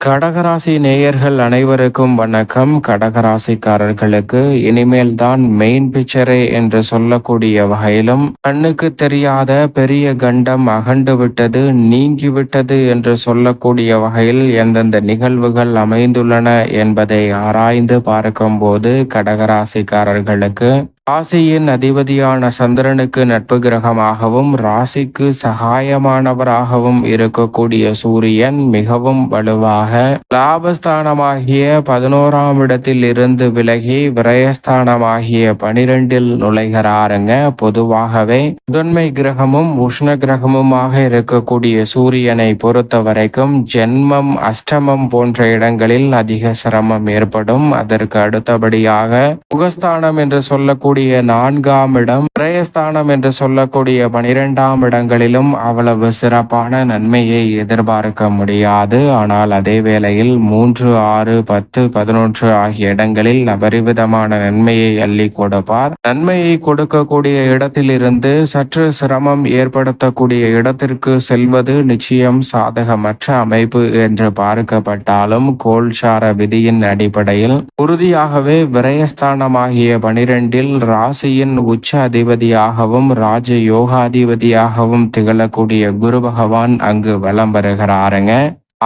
கடகராசி நேயர்கள் அனைவருக்கும் வணக்கம். கடகராசிக்காரர்களுக்கு இனிமேல் தான் மெயின் பிக்சரே என்று சொல்லக்கூடிய வகையிலும் கண்ணுக்கு தெரியாத பெரிய கண்டம் அகண்டு விட்டது நீங்கிவிட்டது என்று சொல்லக்கூடிய வகையில் எந்தெந்த நிகழ்வுகள் அமைந்துள்ளன என்பதை ஆராய்ந்து பார்க்கும்போது கடகராசிக்காரர்களுக்கு ராசியின் அதிபதியான சந்திரனுக்கு நட்பு கிரகமாகவும் ராசிக்கு சகாயமானவராகவும் இருக்கக்கூடிய சூரியன் மிகவும் வலுவாக லாபஸ்தானமாகிய பதினோராம் இடத்தில் இருந்து விலகி விரயஸ்தானமாகிய பனிரெண்டில் நுழைகிறாருங்க. பொதுவாகவே முதன்மை கிரகமும் உஷ்ண கிரகமுமாக இருக்கக்கூடிய சூரியனை பொறுத்த வரைக்கும் ஜென்மம் அஷ்டமம் போன்ற இடங்களில் அதிக சிரமம் ஏற்படும். அதற்கு அடுத்தபடியாக முகஸ்தானம் என்று சொல்லக்கூடிய சொல்லக்கூடிய நான்காம் இடம் பிரயஸ்தானம் என்று சொல்லக்கூடிய பனிரெண்டாம் இடங்களிலும் அவ்வளவு சிறப்பான நன்மையை எதிர்பார்க்க முடியாது. ஆனால் அதே வேளையில் மூன்று ஆறு பத்து பதினொன்று ஆகிய இடங்களில் அபரிவிதமான நன்மையை அள்ளி கொடுப்பார். நன்மையை கொடுக்கக்கூடிய இடத்திலிருந்து சற்று சிரமம் ஏற்படுத்தக்கூடிய இடத்திற்கு செல்வது நிச்சயம் சாதகமற்ற அமைப்பு என்று பார்க்கப்பட்டாலும் கோல்சார விதியின் அடிப்படையில் உறுதியாகவே விரயஸ்தானமாகிய பனிரெண்டில் ராசியின் உச்ச அதிபதியாகவும் ராஜ யோகாதிபதியாகவும் திகழக்கூடிய குரு பகவான் அங்கு வலம் வருகிறாருங்க.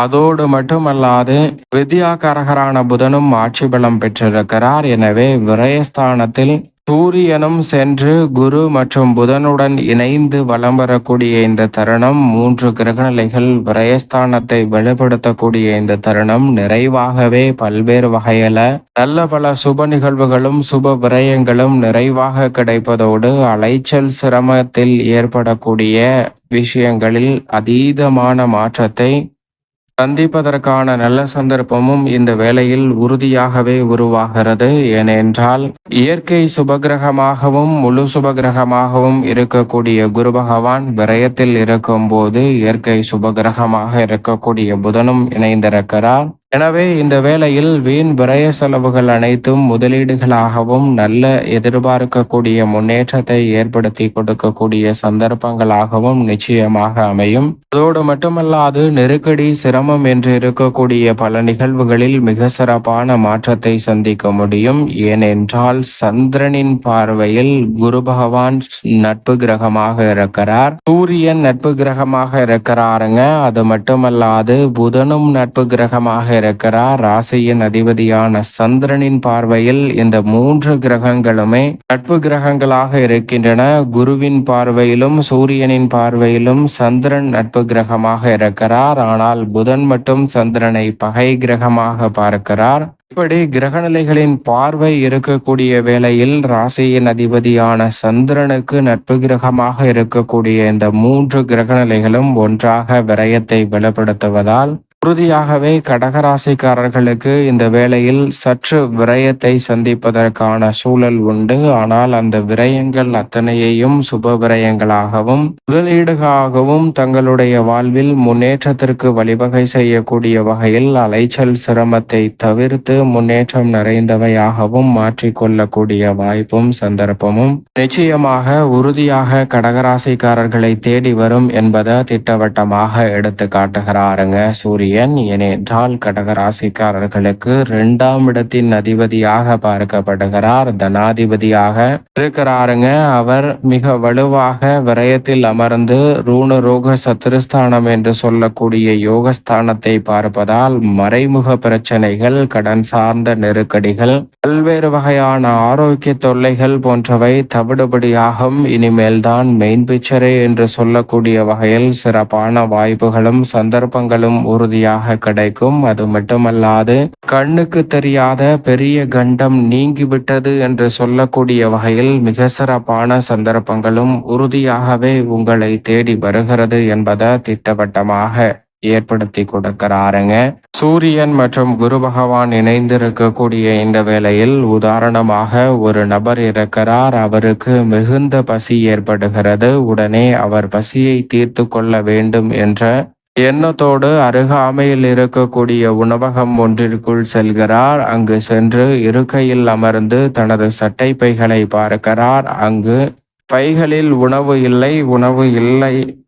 அதோடு மட்டுமல்லாது வித்யாகரகரான புதனும் ஆட்சி பலம் பெற்றிருக்கிறார். எனவே விரயஸ்தானத்தில் சூரியனும் சென்று குரு மற்றும் புதனுடன் இணைந்து வலம் வரக்கூடிய இந்த தருணம் மூன்று கிரகநிலைகள் விரயஸ்தானத்தை வெளிப்படுத்தக்கூடிய இந்த தருணம் நிறைவாகவே பல்வேறு வகையில நல்ல பல சுப நிகழ்வுகளும் சுப விரயங்களும் நிறைவாக கிடைப்பதோடு அலைச்சல் சிரமத்தில் ஏற்படக்கூடிய விஷயங்களில் அதீதமான மாற்றத்தை சந்திப்பதற்கான நல்ல சந்தர்ப்பமும் இந்த வேளையில் உறுதியாகவே உருவாகிறது. ஏனென்றால் இயற்கை சுபகிரகமாகவும் முழு சுபகிரகமாகவும் இருக்கக்கூடிய குரு பகவான் விரயத்தில் இருக்கும் போது இயற்கை சுபகிரகமாக இருக்கக்கூடிய புதனும் இணைந்திருக்கிறார். எனவே இந்த வேளையில் வீண் விரய செலவுகள் அனைத்தும் முதலீடுகளாகவும் நல்ல எதிர்பார்க்கக்கூடிய முன்னேற்றத்தை ஏற்படுத்தி கொடுக்கக்கூடிய சந்தர்ப்பங்களாகவும் நிச்சயமாக அமையும். அதோடு மட்டுமல்லாது நெருக்கடி சிரமம் என்று இருக்கக்கூடிய பல நிகழ்வுகளில் மிக சிறப்பான மாற்றத்தை சந்திக்க முடியும். ஏனென்றால் சந்திரனின் பார்வையில் குரு பகவான் நட்பு கிரகமாக இருக்கிறார். சூரியன் நட்பு கிரகமாக இருக்கிறாருங்க. அது மட்டுமல்லாது புதனும் நட்பு கிரகமாக இருக்கிறார் ராசியின் அதிபதியான சந்திரனின் பார்வையில் இந்த மூன்று கிரகங்களுமே நட்பு கிரகங்களாக இருக்கின்றன. குருவின் பார்வையிலும் சூரியனின் பார்வையிலும் சந்திரன் நட்பு கிரகமாக இருக்கிறார். ஆனால் புதன் மட்டும் சந்திரனை பகை கிரகமாக பார்க்கிறார். இப்படி கிரகநிலைகளின் பார்வை இருக்கக்கூடிய வேளையில் ராசியின் அதிபதியான சந்திரனுக்கு நட்பு கிரகமாக இருக்கக்கூடிய இந்த மூன்று கிரகநிலைகளும் ஒன்றாக விரயத்தை வெளிப்படுத்துவதால் உறுதியாகவே கடகராசிக்காரர்களுக்கு இந்த வேளையில் சற்று விரயத்தை சந்திப்பதற்கான சூழல் உண்டு. ஆனால் அந்த விரயங்கள் அத்தனையையும் சுப விரயங்களாகவும் முதலீடுகளாகவும் தங்களுடைய வாழ்வில் முன்னேற்றத்திற்கு வழிவகை செய்யக்கூடிய வகையில் அலைச்சல் சிரமத்தை தவிர்த்து முன்னேற்றம் நிறைந்தவையாகவும் மாற்றிக்கொள்ளக்கூடிய வாய்ப்பும் சந்தர்ப்பமும் நிச்சயமாக உறுதியாக கடகராசிக்காரர்களை தேடி வரும் என்பதை திட்டவட்டமாக எடுத்து காட்டுகிறாருங்க சூரிய சூரியன் ஏனென்றால் கடகராசிக்காரர்களுக்கு இரண்டாம் இடத்தின் அதிபதியாக பார்க்கப்படுகிறார். தனாதிபதியாக இருக்கிறாருங்க. அவர் மிக வலுவாக விரயத்தில் அமர்ந்து ரூண ரோக சத்துருஸ்தானம் என்று சொல்லக்கூடிய யோகஸ்தானத்தை பார்ப்பதால் மறைமுக பிரச்சனைகள் கடன் சார்ந்த நெருக்கடிகள் பல்வேறு வகையான ஆரோக்கிய தொல்லைகள் போன்றவை தவிடுபடியாகும். இனிமேல்தான் மெயின் பிக்சரே என்று சொல்லக்கூடிய வகையில் சிறப்பான வாய்ப்புகளும் சந்தர்ப்பங்களும் உறுதி வழியாக கிடைக்கும். அது மட்டுமல்லாது கண்ணுக்கு தெரியாத பெரிய கண்டம் நீங்கிவிட்டது என்று சொல்லக்கூடிய வகையில் மிக சிறப்பான சந்தர்ப்பங்களும் உறுதியாகவே உங்களை தேடி வருகிறது என்பதை திட்டவட்டமாக ஏற்படுத்தி கொடுக்கிறாருங்க. சூரியன் மற்றும் குரு பகவான் இணைந்திருக்கக்கூடிய இந்த வேளையில் உதாரணமாக ஒரு நபர் இருக்கிறார். அவருக்கு மிகுந்த பசி ஏற்படுகிறது. உடனே அவர் பசியை தீர்த்து கொள்ள வேண்டும் என்ற எண்ணத்தோடு அருகாமையில் இருக்கக்கூடிய உணவகம் ஒன்றிற்குள் செல்கிறார். அங்கு சென்று இருக்கையில் அமர்ந்து தனது சட்டை பைகளை பார்க்கிறார். அங்கு பைகளில் உணவு இல்லை உணவு இல்லை.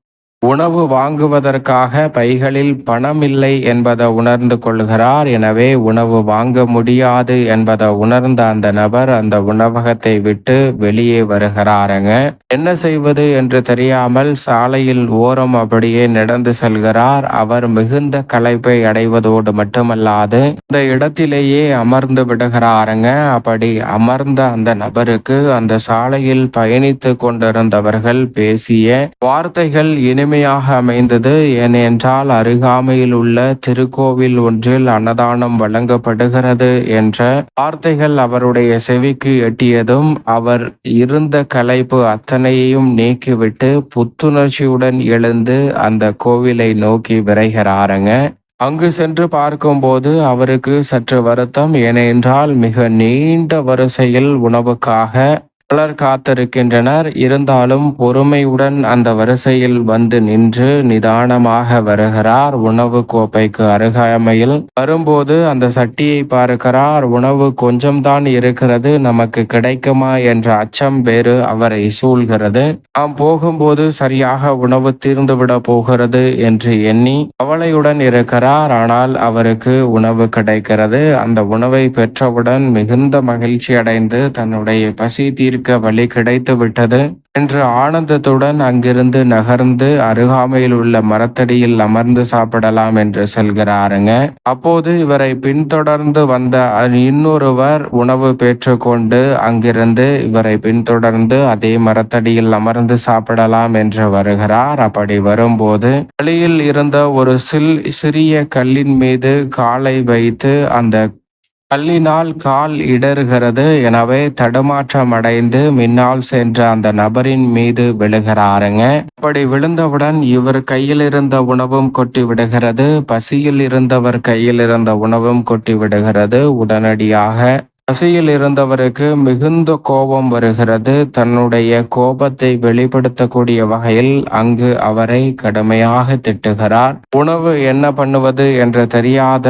உணவு வாங்குவதற்காக பைகளில் பணம் இல்லை என்பதை உணர்ந்து கொள்கிறார். எனவே உணவு வாங்க முடியாது என்பதை உணர்ந்த அந்த நபர் அந்த உணவகத்தை விட்டு வெளியே வருகிறாருங்க. என்ன செய்வது என்று தெரியாமல் சாலையில் ஓரம் அப்படியே நடந்து செல்கிறார். அவர் மிகுந்த களைப்பை அடைவதோடு மட்டுமல்லாது இந்த இடத்திலேயே அமர்ந்து விடுகிறாருங்க. அப்படி அமர்ந்த அந்த நபருக்கு அந்த சாலையில் பயணித்து கொண்டிருந்தவர்கள் பேசிய வார்த்தைகள் இனிமே இனிமையாக அமைந்தது. ஏனென்றால் அருகாமையில் உள்ள திருக்கோவில் ஒன்றில் அன்னதானம் வழங்கப்படுகிறது என்ற வார்த்தைகள் அவருடைய செவிக்கு எட்டியதும் அவர் இருந்த கலைப்பு அத்தனையையும் நீக்கிவிட்டு புத்துணர்ச்சியுடன் எழுந்து அந்த கோவிலை நோக்கி விரைகிறாருங்க. அங்கு சென்று பார்க்கும்போது அவருக்கு சற்று வருத்தம். ஏனென்றால் மிக நீண்ட வரிசையில் உணவுக்காக பலர் காத்திருக்கின்றனர். இருந்தாலும் பொறுமையுடன் அந்த வரிசையில் வந்து நின்று நிதானமாக வருகிறார். உணவு கோப்பைக்கு அருகாமையில் வரும்போது அந்த சட்டியை பார்க்கிறார். உணவு கொஞ்சம்தான் இருக்கிறது நமக்கு கிடைக்குமா என்ற அச்சம் வேறு அவரை சூழ்கிறது. நாம் போகும்போது சரியாக உணவு தீர்ந்துவிட போகிறது என்று எண்ணி கவலையுடன் இருக்கிறார். ஆனால் அவருக்கு உணவு கிடைக்கிறது. அந்த உணவை பெற்றவுடன் மிகுந்த மகிழ்ச்சி அடைந்து தன்னுடைய பசி தீர்க்க வழி கிடைத்து விட்டது. என்று ஆனந்தத்துடன் அங்கிருந்து நகர்ந்து அருகாமையில் உள்ள மரத்தடியில் அமர்ந்து சாப்பிடலாம் என்று செல்கிறாருங்க. அப்போது இவரை பின்தொடர்ந்து வந்த இன்னொருவர் உணவு பெற்றுக்கொண்டு அங்கிருந்து இவரை பின்தொடர்ந்து அதே மரத்தடியில் அமர்ந்து சாப்பிடலாம் என்று வருகிறார். அப்படி வரும்போது வழியில் இருந்த ஒரு சில் சிறிய கல்லின் மீது காலை வைத்து அந்த கல்லினால் கால் இடறுகிறது எனவே தடுமாற்றம் அடைந்து மின்னால் சென்ற அந்த நபரின் மீது விழுகிறாருங்க. அப்படி விழுந்தவுடன் இவர் கையில் இருந்த உணவும் கொட்டி விடுகிறது பசியில் இருந்தவர் கையில் இருந்த உணவும் கொட்டி விடுகிறது. உடனடியாக பசியில் இருந்தவருக்கு மிகுந்த கோபம் வருகிறது. தன்னுடைய கோபத்தை வெளிப்படுத்தக்கூடிய வகையில் அங்கு அவரை கடுமையாக திட்டுகிறார். உணவு என்ன பண்ணுவது என்று தெரியாத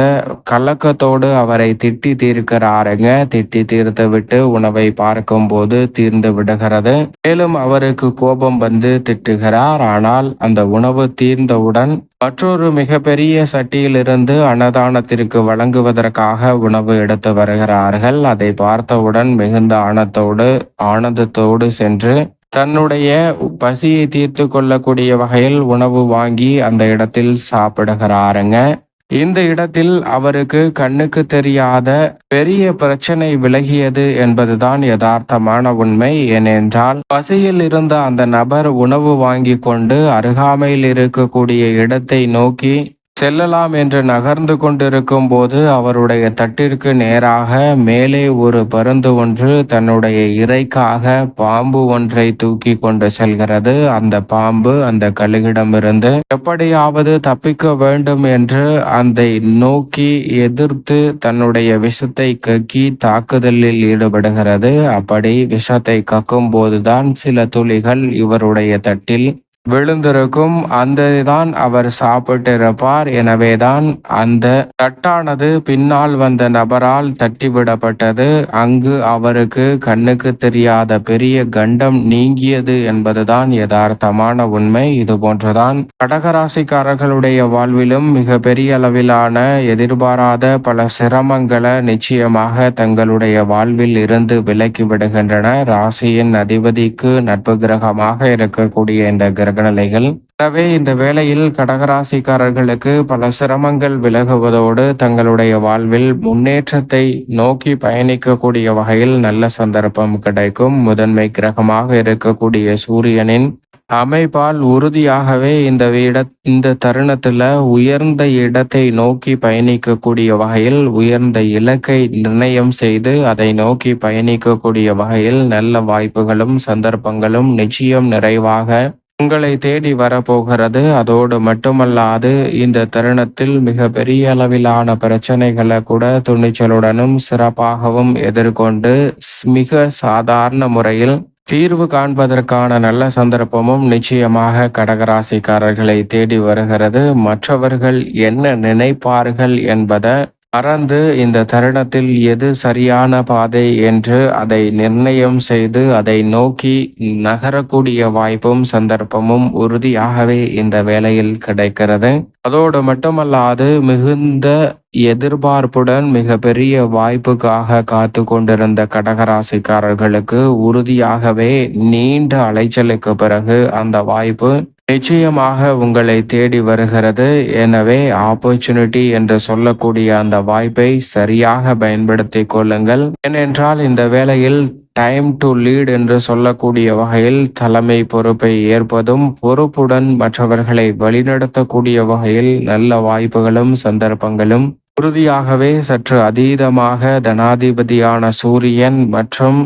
கலக்கத்தோடு அவரை திட்டி தீர்க்கிறாருங்க. திட்டி தீர்த்து விட்டு உணவை பார்க்கும்போது தீர்ந்து விடுகிறது. மேலும் அவருக்கு கோபம் வந்து திட்டுகிறார். ஆனால் அந்த உணவு தீர்ந்தவுடன் மற்றொரு மிகப்பெரிய சட்டியிலிருந்து அன்னதானத்திற்கு வழங்குவதற்காக உணவு எடுத்து வருகிறார்கள். அதை பார்த்தவுடன் மிகுந்த ஆனத்தோடு ஆனந்தத்தோடு சென்று தன்னுடைய பசியை தீர்த்து கொள்ளக்கூடிய வகையில் உணவு வாங்கி அந்த இடத்தில் சாப்பிடுகிறாருங்க. இந்த இடத்தில் அவருக்கு கண்ணுக்கு தெரியாத பெரிய பிரச்சனை விலகியது என்பதுதான் யதார்த்தமான உண்மை. ஏனென்றால் பசியில் இருந்த அந்த நபர் உணவு வாங்கி கொண்டு அருகாமையில் இருக்கக்கூடிய இடத்தை நோக்கி செல்லலாம் என்று நகர்ந்து கொண்டிருக்கும் போது அவருடைய தட்டிற்கு நேராக மேலே ஒரு பருந்து ஒன்று தன்னுடைய இறைக்காக பாம்பு ஒன்றை தூக்கி கொண்டு செல்கிறது. அந்த பாம்பு அந்த கழுகிடமிருந்து எப்படியாவது தப்பிக்க வேண்டும் என்று அதை நோக்கி எதிர்த்து தன்னுடைய விஷத்தை கக்கி தாக்குதலில் ஈடுபடுகிறது. அப்படி விஷத்தை கக்கும் போதுதான் சில துளிகள் இவருடைய தட்டில் விழுந்திருக்கும் அந்த தான் அவர் சாப்பிட்டிருப்பார். எனவேதான் அந்த தட்டானது பின்னால் வந்த நபரால் தட்டிவிடப்பட்டது. அங்கு அவருக்கு கண்ணுக்கு தெரியாத பெரிய கண்டம் நீங்கியது என்பதுதான் யதார்த்தமான உண்மை. இது போன்றுதான் கடகராசிக்காரர்களுடைய வாழ்விலும் மிக பெரிய அளவிலான எதிர்பாராத பல சிரமங்களை நிச்சயமாக தங்களுடைய வாழ்வில் இருந்து விலக்கி விடுகின்றன. ராசியின் அதிபதிக்கு நட்பு கிரகமாக இருக்கக்கூடிய இந்த கிரக கிரகநிலைகள் எனவே இந்த வேளையில் கடகராசிக்காரர்களுக்கு பல சிரமங்கள் விலகுவதோடு தங்களுடைய வாழ்வில் முன்னேற்றத்தை நோக்கி பயணிக்கக்கூடிய வகையில் நல்ல சந்தர்ப்பம் கிடைக்கும். முதன்மை கிரகமாக இருக்கக்கூடிய சூரியனின் அமைப்பால் உறுதியாகவே இந்த இட இந்த தருணத்துல உயர்ந்த இடத்தை நோக்கி பயணிக்கக்கூடிய வகையில் உயர்ந்த இலக்கை நிர்ணயம் செய்து அதை நோக்கி பயணிக்கக்கூடிய வகையில் நல்ல வாய்ப்புகளும் சந்தர்ப்பங்களும் நிச்சயம் நிறைவாக உங்களை தேடி வரப்போகிறது. அதோடு மட்டுமல்லாது இந்த தருணத்தில் மிக பெரிய அளவிலான பிரச்சனைகளை கூட துணிச்சலுடனும் சிறப்பாகவும் எதிர்கொண்டு மிக சாதாரண முறையில் தீர்வு காண்பதற்கான நல்ல சந்தர்ப்பமும் நிச்சயமாக கடகராசிக்காரர்களை தேடி வருகிறது. மற்றவர்கள் என்ன நினைப்பார்கள் என்பதை மறந்து இந்த தருணத்தில் எது சரியான பாதை என்று அதை நிர்ணயம் செய்து அதை நோக்கி நகரக்கூடிய வாய்ப்பும் சந்தர்ப்பமும் உறுதியாகவே இந்த வேளையில் கிடைக்கிறது. அதோடு மட்டுமல்லாது மிகுந்த எதிர்பார்ப்புடன் மிகப்பெரிய வாய்ப்புக்காக காத்து கொண்டிருந்த கடகராசிக்காரர்களுக்கு உறுதியாகவே நீண்ட அலைச்சலுக்கு பிறகு அந்த வாய்ப்பு நிச்சயமாக உங்களை தேடி வருகிறது. எனவே ஆப்பர்ச்சுனிட்டி என்று சொல்லக்கூடிய அந்த வாய்ப்பை சரியாக பயன்படுத்தி கொள்ளுங்கள். ஏனென்றால் இந்த வேளையில் டைம் டு லீட் என்று சொல்லக்கூடிய வகையில் தலைமை பொறுப்பை ஏற்பதும் பொறுப்புடன் மற்றவர்களை வழிநடத்தக்கூடிய வகையில் நல்ல வாய்ப்புகளும் சந்தர்ப்பங்களும். உறுதியாகவே சற்று அதீதமாக தனாதிபதியான சூரியன் மற்றும்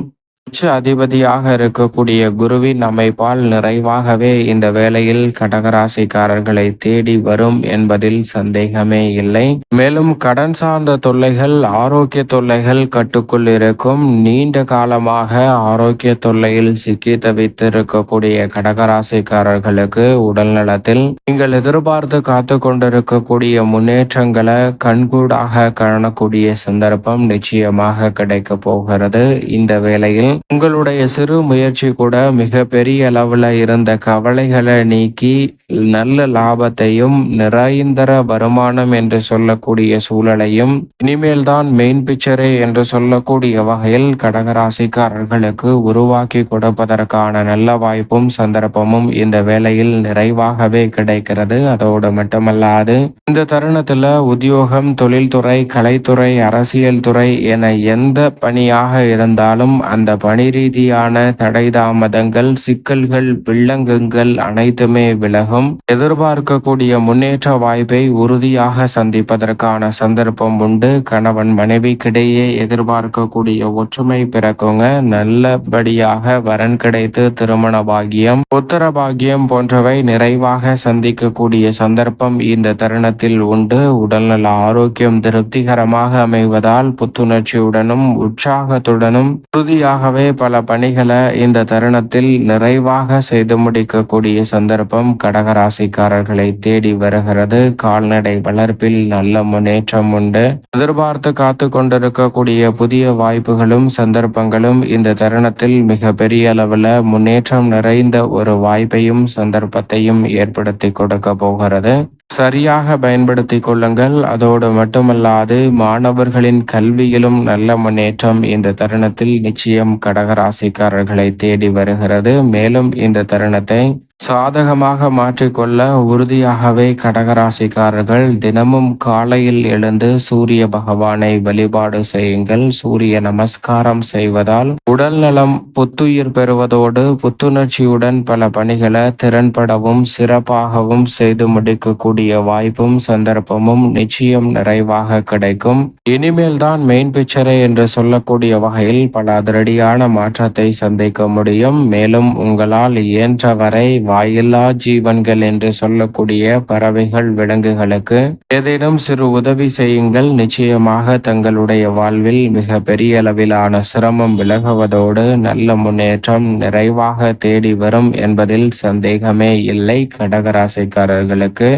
உச்ச அதிபதியாக இருக்கக்கூடிய குருவின் அமைப்பால் நிறைவாகவே இந்த வேளையில் கடகராசிக்காரர்களை தேடி வரும் என்பதில் சந்தேகமே இல்லை. மேலும் கடன் சார்ந்த தொல்லைகள் ஆரோக்கிய தொல்லைகள் கட்டுக்குள் இருக்கும். நீண்ட காலமாக ஆரோக்கிய தொல்லையில் சிக்கி தவித்திருக்கக்கூடிய கடகராசிக்காரர்களுக்கு உடல் நலத்தில் நீங்கள் எதிர்பார்த்து காத்து கொண்டிருக்கக்கூடிய முன்னேற்றங்களை கண்கூடாக காணக்கூடிய சந்தர்ப்பம் நிச்சயமாக கிடைக்க போகிறது. இந்த வேளையில் உங்களுடைய சிறு முயற்சி கூட மிக பெரிய அளவுல இருந்த கவலைகளை நீக்கி நல்ல லாபத்தையும் நிறைந்தர வருமானம் என்று சொல்லக்கூடிய சூழலையும் இனிமேல் தான் மெயின் பிக்சரே என்று சொல்லக்கூடிய வகையில் கடகராசிக்காரர்களுக்கு உருவாக்கி கொடுப்பதற்கான நல்ல வாய்ப்பும் சந்தர்ப்பமும் இந்த வேளையில் நிறைவாகவே கிடைக்கிறது. அதோடு மட்டுமல்லாது இந்த தருணத்துல உத்தியோகம் தொழில்துறை கலைத்துறை அரசியல் துறை என எந்த பணியாக இருந்தாலும் அந்த பணி ரீதியான தடை தாமதங்கள் சிக்கல்கள் வில்லங்கங்கள் அனைத்துமே விலகும். எதிர்பார்க்கக்கூடிய முன்னேற்ற வாய்ப்பை உறுதியாக சந்திப்பதற்கான சந்தர்ப்பம் உண்டு. கணவன் மனைவிக்கிடையே எதிர்பார்க்கக்கூடிய ஒற்றுமை பிறக்குங்க. நல்லபடியாக வரன் கிடைத்து திருமண பாகியம் புத்திர பாகியம் போன்றவை நிறைவாக சந்திக்கக்கூடிய சந்தர்ப்பம் இந்த தருணத்தில் உண்டு. உடல்நல ஆரோக்கியம் திருப்திகரமாக அமைவதால் புத்துணர்ச்சியுடனும் உற்சாகத்துடனும் உறுதியாகவே பல பணிகளை இந்த தருணத்தில் நிறைவாக செய்து முடிக்கக்கூடிய சந்தர்ப்பம் கடகராசிக்காரர்களை தேடி வருகிறது. கால்நடை வளர்ப்பில் நல்ல முன்னேற்றம் உண்டு. எதிர்பார்த்து காத்து கொண்டிருக்கக்கூடிய புதிய வாய்ப்புகளும் சந்தர்ப்பங்களும் இந்த தருணத்தில் மிக பெரிய அளவில் முன்னேற்றம் நிறைந்த ஒரு வாய்ப்பையும் சந்தர்ப்பத்தையும் ஏற்படுத்தி கொடுக்க போகிறது. சரியாக பயன்படுத்தி கொள்ளுங்கள். அதோடு மட்டுமல்லாது மாணவர்களின் கல்வியிலும் நல்ல முன்னேற்றம் இந்த தருணத்தில் நிச்சயம் கடகராசிக்காரர்களை தேடி வருகிறது. மேலும் இந்த தருணத்தை சாதகமாக மாற்றிக்கொள்ள உறுதியாகவே கடகராசிக்காரர்கள் தினமும் காலையில் எழுந்து சூரிய பகவானை வழிபாடு செய்யுங்கள். சூரிய நமஸ்காரம் செய்வதால் உடல் நலம் புத்துயிர் பெறுவதோடு புத்துணர்ச்சியுடன் பல பணிகளை திறன்படவும் சிறப்பாகவும் செய்து முடிக்கக்கூடிய வாய்ப்பும் சந்தர்ப்பமும் நிச்சயம் நிறைவாக கிடைக்கும். இனிமேல் தான் மெயின் பிக்சரை என்று சொல்லக்கூடிய வகையில் பல அதிரடியான மாற்றத்தை சந்திக்க முடியும். மேலும் உங்களால் இயன்றவரை வாயில்லா ஜீவன்கள் என்று சொல்லக்கூடிய பறவைகள் விலங்குகளுக்கு ஏதேனும் சிறு உதவி செய்யுங்கள். நிச்சயமாக தங்களுடைய வாழ்வில் மிக பெரிய அளவிலான சிரமம் விலகுவதோடு நல்ல முன்னேற்றம் நிறைவாக தேடி வரும் என்பதில் சந்தேகமே இல்லை. கடகராசிக்காரர்களுக்கு